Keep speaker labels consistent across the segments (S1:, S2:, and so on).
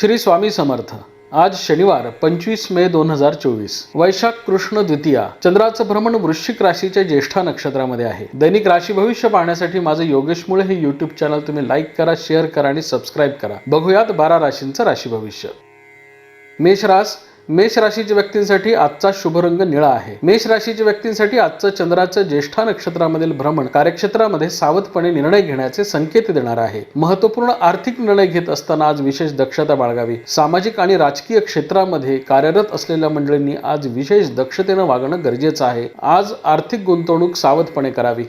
S1: श्री स्वामी समर्थ. आज शनिवार पंचवीस मे दोन हजार चोवीस. वैशाख कृष्ण द्वितीया चंद्राचं भ्रमण वृश्चिक राशीच्या ज्येष्ठा नक्षत्रामध्ये आहे. दैनिक राशी भविष्य पाहण्यासाठी माझं योगेश मुळे हे युट्यूब चॅनल तुम्ही लाईक करा शेअर करा आणि सबस्क्राईब करा. बघूयात बारा राशींचं राशी भविष्य. मेष रास मेष राशीच्या व्यक्तींसाठी आजचा शुभ रंग निळा आहे. मेष राशीच्या व्यक्तींसाठी आजचं चंद्राचं ज्येष्ठा नक्षत्रामधील भ्रमण कार्यक्षेत्रामध्ये सावधपणे निर्णय घेण्याचे संकेत देणार आहे. महत्त्वपूर्ण आर्थिक निर्णय घेत असताना आज विशेष दक्षता बाळगावी. सामाजिक आणि राजकीय क्षेत्रामध्ये कार्यरत असलेल्या मंडळींनी आज विशेष दक्षतेनं वागणं गरजेचं आहे. आज आर्थिक गुंतवणूक सावधपणे करावी.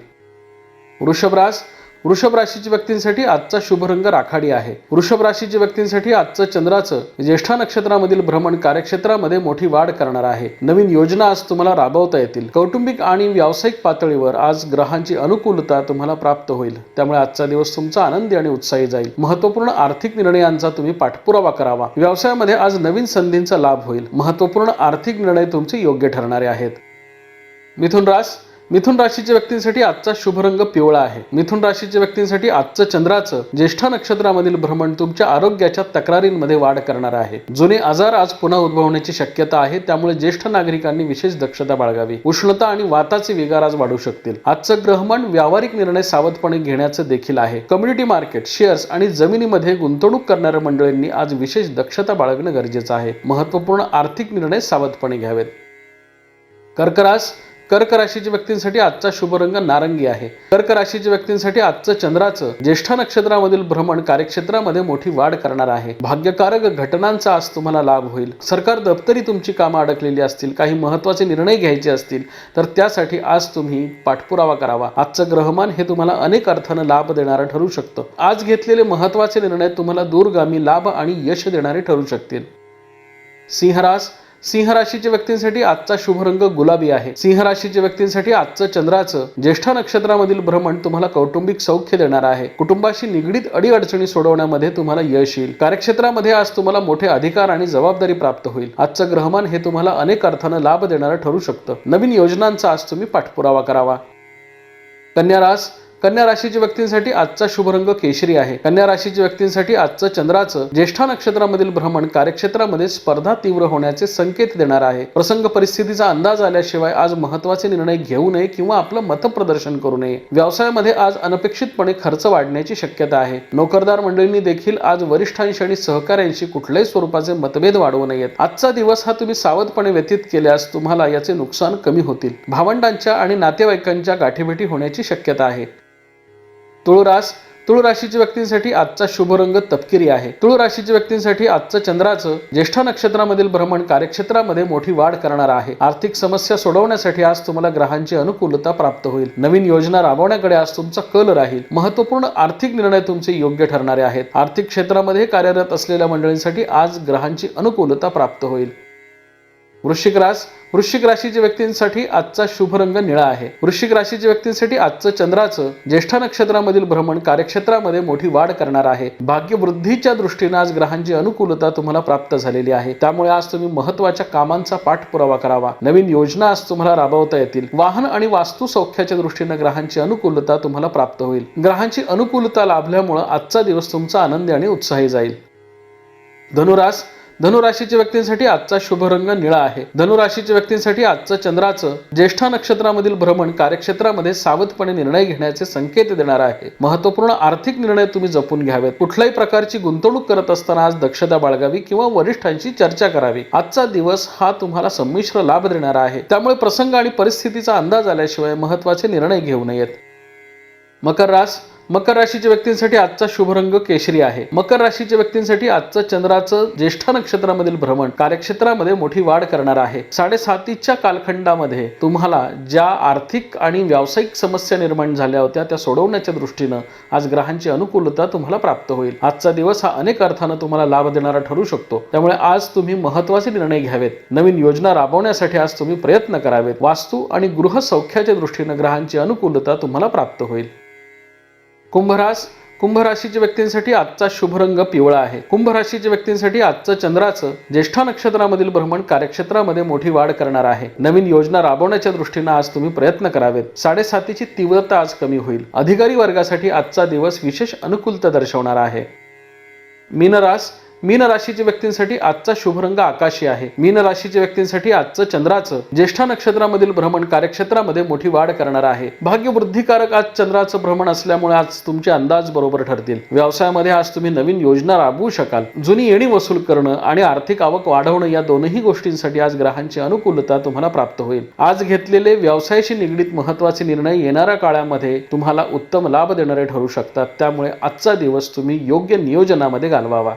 S1: वृषभरास वृषभ राशीच्या व्यक्तींसाठी आजचा शुभ रंग राखाडी आहे. वृषभ राशीच्या व्यक्तींसाठी आजचं चंद्राचं ज्येष्ठा नक्षत्रामधील भ्रमण कार्यक्षेत्रामध्ये मोठी वाढ करणार आहे. नवीन योजना आज तुम्हाला राबवता येतील. कौटुंबिक आणि व्यावसायिक पातळीवर आज ग्रहांची अनुकूलता तुम्हाला प्राप्त होईल. त्यामुळे आजचा दिवस तुमचा आनंदी आणि उत्साही जाईल. महत्त्वपूर्ण आर्थिक निर्णयांचा तुम्ही पाठपुरावा करावा. व्यवसायामध्ये आज नवीन संधींचा लाभ होईल. महत्त्वपूर्ण आर्थिक निर्णय तुमचे योग्य ठरणारे आहेत. मिथुन रास मिथुन राशीच्या व्यक्तींसाठी आजचा शुभ रंग पिवळा आहे. मिथुन राशीच्या व्यक्तींसाठी आजचं चंद्राचं ज्येष्ठा नक्षत्रामधील भ्रमण तुमच्या आरोग्याच्या तक्रारींमध्ये वाढ करणार आहे. जुने आजार आज पुन्हा उद्भवण्याची शक्यता आहे त्यामुळे ज्येष्ठ नागरिकांनी विशेष दक्षता बाळगावी. उष्णता आणि वाताचे विगार आज वाढू शकतील. आजचं ग्रहमान व्यावहारिक निर्णय सावधपणे घेण्याचं देखील आहे. कम्युनिटी मार्केट शेअर्स आणि जमिनीमध्ये गुंतवणूक करणाऱ्या मंडळींनी आज विशेष दक्षता बाळगणं गरजेचं आहे. महत्त्वपूर्ण आर्थिक निर्णय सावधपणे घ्यावेत. कर्करास कर्क राशीच्या व्यक्तींसाठी आजचा शुभ रंग नारंगी आहे. कर्क राशीच्या व्यक्तींसाठी आजचं चंद्राचं ज्येष्ठा नक्षत्रामधील भ्रमण कार्यक्षेत्रामध्ये मोठी वाढ करणार आहे. भाग्यकारक घटनांचा आज तुम्हाला लाभ होईल. सरकार दप्तरी तुमची कामं अडकलेली असतील काही महत्त्वाचे निर्णय घ्यायचे असतील तर त्यासाठी आज तुम्ही पाठपुरावा करावा. आजचं ग्रहमान हे तुम्हाला अनेक अर्थानं लाभ देणारं ठरू शकतं. आज घेतलेले महत्त्वाचे निर्णय तुम्हाला दूरगामी लाभ आणि यश देणारे ठरू शकतील. सिंहरास सिंह राशीच्या व्यक्तींसाठी आजचा शुभ रंग गुलाबी आहे. सिंह राशीच्या व्यक्तींसाठी आजचं चंद्राचं ज्येष्ठ नक्षत्रामधील भ्रमण तुम्हाला कौटुंबिक सौख्य देणार आहे. कुटुंबाशी निगडीत अडीअडचणी सोडवण्यामध्ये तुम्हाला यश येईल. कार्यक्षेत्रामध्ये आज तुम्हाला मोठे अधिकार आणि जबाबदारी प्राप्त होईल. आजचं ग्रहमान हे तुम्हाला अनेक अर्थानं लाभ देणारं ठरू शकतं. नवीन योजनांचा आज तुम्ही पाठपुरावा करावा. कन्या रास कन्या राशीच्या व्यक्तींसाठी आजचा शुभ रंग केशरी आहे. कन्या राशीच्या व्यक्तींसाठी आजचं चंद्राचं ज्येष्ठा नक्षत्रामधील भ्रमण कार्यक्षेत्रामध्ये स्पर्धा तीव्र होण्याचे संकेत देणार आहे. प्रसंग परिस्थितीचा अंदाज आल्याशिवाय आज महत्त्वाचे निर्णय घेऊ नये किंवा आपलं मतप्रदर्शन करू नये. व्यवसायामध्ये आज अनपेक्षितपणे खर्च वाढण्याची शक्यता आहे. नोकरदार मंडळींनी देखील आज वरिष्ठांशी आणि सहकाऱ्यांशी कुठल्याही स्वरूपाचे मतभेद वाढवू नयेत. आजचा दिवस हा तुम्ही सावधपणे व्यतीत केल्यास तुम्हाला याचे नुकसान कमी होतील. भावंडांच्या आणि नातेवाईकांच्या गाठीभेटी होण्याची शक्यता आहे. तुळरास तुळ राशीच्या व्यक्तींसाठी आजचा शुभ रंग तपकिरी आहे. तुळ राशीच्या व्यक्तींसाठी आजचं चंद्राचं ज्येष्ठा नक्षत्रामधील भ्रमण कार्यक्षेत्रामध्ये मोठी वाढ करणार आहे. आर्थिक समस्या सोडवण्यासाठी आज तुम्हाला ग्रहांची अनुकूलता प्राप्त होईल. नवीन योजना राबवण्याकडे आज तुमचा कल राहील. महत्त्वपूर्ण आर्थिक निर्णय तुमचे योग्य ठरणारे आहेत. आर्थिक क्षेत्रामध्ये कार्यरत असलेल्या मंडळींसाठी आज ग्रहांची अनुकूलता प्राप्त होईल. वृश्चिक रास वृश्चिक राशीच्या व्यक्तींसाठी आजचा शुभ रंग निळा आहे. वृश्चिक राशीच्या व्यक्तींसाठी आजचं चंद्राचं ज्येष्ठ नक्षत्रामधील भ्रमण कार्यक्षेत्रामध्ये मोठी वाढ करणार आहे. भाग्यवृद्धीच्या दृष्टीने आज ग्रहांची अनुकूलता तुम्हाला प्राप्त झालेली आहे. त्यामुळे आज तुम्ही महत्त्वाच्या कामांचा पाठपुरावा करावा. नवीन योजना आज तुम्हाला राबवता येतील. वाहन आणि वास्तू सौख्याच्या दृष्टीने ग्रहांची अनुकूलता तुम्हाला प्राप्त होईल. ग्रहांची अनुकूलता लाभल्यामुळे आजचा दिवस तुमचा आनंदी आणि उत्साही जाईल. धनुरास धनुराशीच्या व्यक्तींसाठी आजचा शुभ रंग निळा आहे. धनुराशीच्या व्यक्तींसाठी आजचं चंद्राचं ज्येष्ठा नक्षत्रामधील भ्रमण कार्यक्षेत्रामध्ये सावधपणे निर्णय घेण्याचे संकेत देणार आहे. महत्त्वपूर्ण आर्थिक निर्णय तुम्ही जपून घ्यावेत. कुठल्याही प्रकारची गुंतवणूक करत असताना आज दक्षता बाळगावी किंवा वरिष्ठांशी चर्चा करावी. आजचा दिवस हा तुम्हाला संमिश्र लाभ देणारा आहे. त्यामुळे प्रसंग आणि परिस्थितीचा अंदाज आल्याशिवाय महत्त्वाचे निर्णय घेऊ नयेत. मकर रास मकर राशीच्या व्यक्तींसाठी आजचा शुभ रंग केशरी आहे. मकर राशीच्या व्यक्तींसाठी आजचं चंद्राचं ज्येष्ठा नक्षत्रामधील भ्रमण कार्यक्षेत्रामध्ये मोठी वाढ करणार आहे. साडेसातीच्या कालखंडामध्ये तुम्हाला ज्या आर्थिक आणि व्यावसायिक समस्या निर्माण झाल्या होत्या त्या सोडवण्याच्या दृष्टीनं आज ग्रहांची अनुकूलता तुम्हाला प्राप्त होईल. आजचा दिवस हा अनेक अर्थानं तुम्हाला लाभ देणारा ठरू शकतो. त्यामुळे आज तुम्ही महत्त्वाचे निर्णय घ्यावेत. नवीन योजना राबवण्यासाठी आज तुम्ही प्रयत्न करावेत. वास्तू आणि गृह सौख्याच्या दृष्टीनं ग्रहांची अनुकूलता तुम्हाला प्राप्त होईल. कुंभरास कुंभ राशीच्या व्यक्तींसाठी आजचा शुभ रंग पिवळा आहे. कुंभ राशीच्या व्यक्तींसाठी आजचं चंद्राचं ज्येष्ठा नक्षत्रामधील भ्रमण कार्यक्षेत्रामध्ये मोठी वाढ करणार आहे. नवीन योजना राबवण्याच्या दृष्टीनं आज तुम्ही प्रयत्न करावेत. साडेसातीची तीव्रता आज कमी होईल. अधिकारी वर्गासाठी आजचा दिवस विशेष अनुकूलता दर्शवणार आहे. मीनरास मीन राशीच्या व्यक्तींसाठी आजचा शुभ रंग आकाशी आहे. मीन राशीच्या व्यक्तींसाठी आजचं चंद्राचं ज्येष्ठा नक्षत्रामधील भ्रमण कार्यक्षेत्रामध्ये मोठी वाढ करणार आहे. भाग्यवृद्धिकारक आज चंद्राचं भ्रमण असल्यामुळे आज तुमचे अंदाज बरोबर ठरतील. व्यवसायामध्ये आज तुम्ही नवीन योजना राबवू शकाल. जुनी येणी वसूल करणं आणि आर्थिक आवक वाढवणं या दोनही गोष्टींसाठी आज ग्रहांची अनुकूलता तुम्हाला प्राप्त होईल. आज घेतलेले व्यवसायाशी निगडीत महत्त्वाचे निर्णय येणाऱ्या काळामध्ये तुम्हाला उत्तम लाभ देणारे ठरू शकतात. त्यामुळे आजचा दिवस तुम्ही योग्य नियोजनामध्ये घालवावा.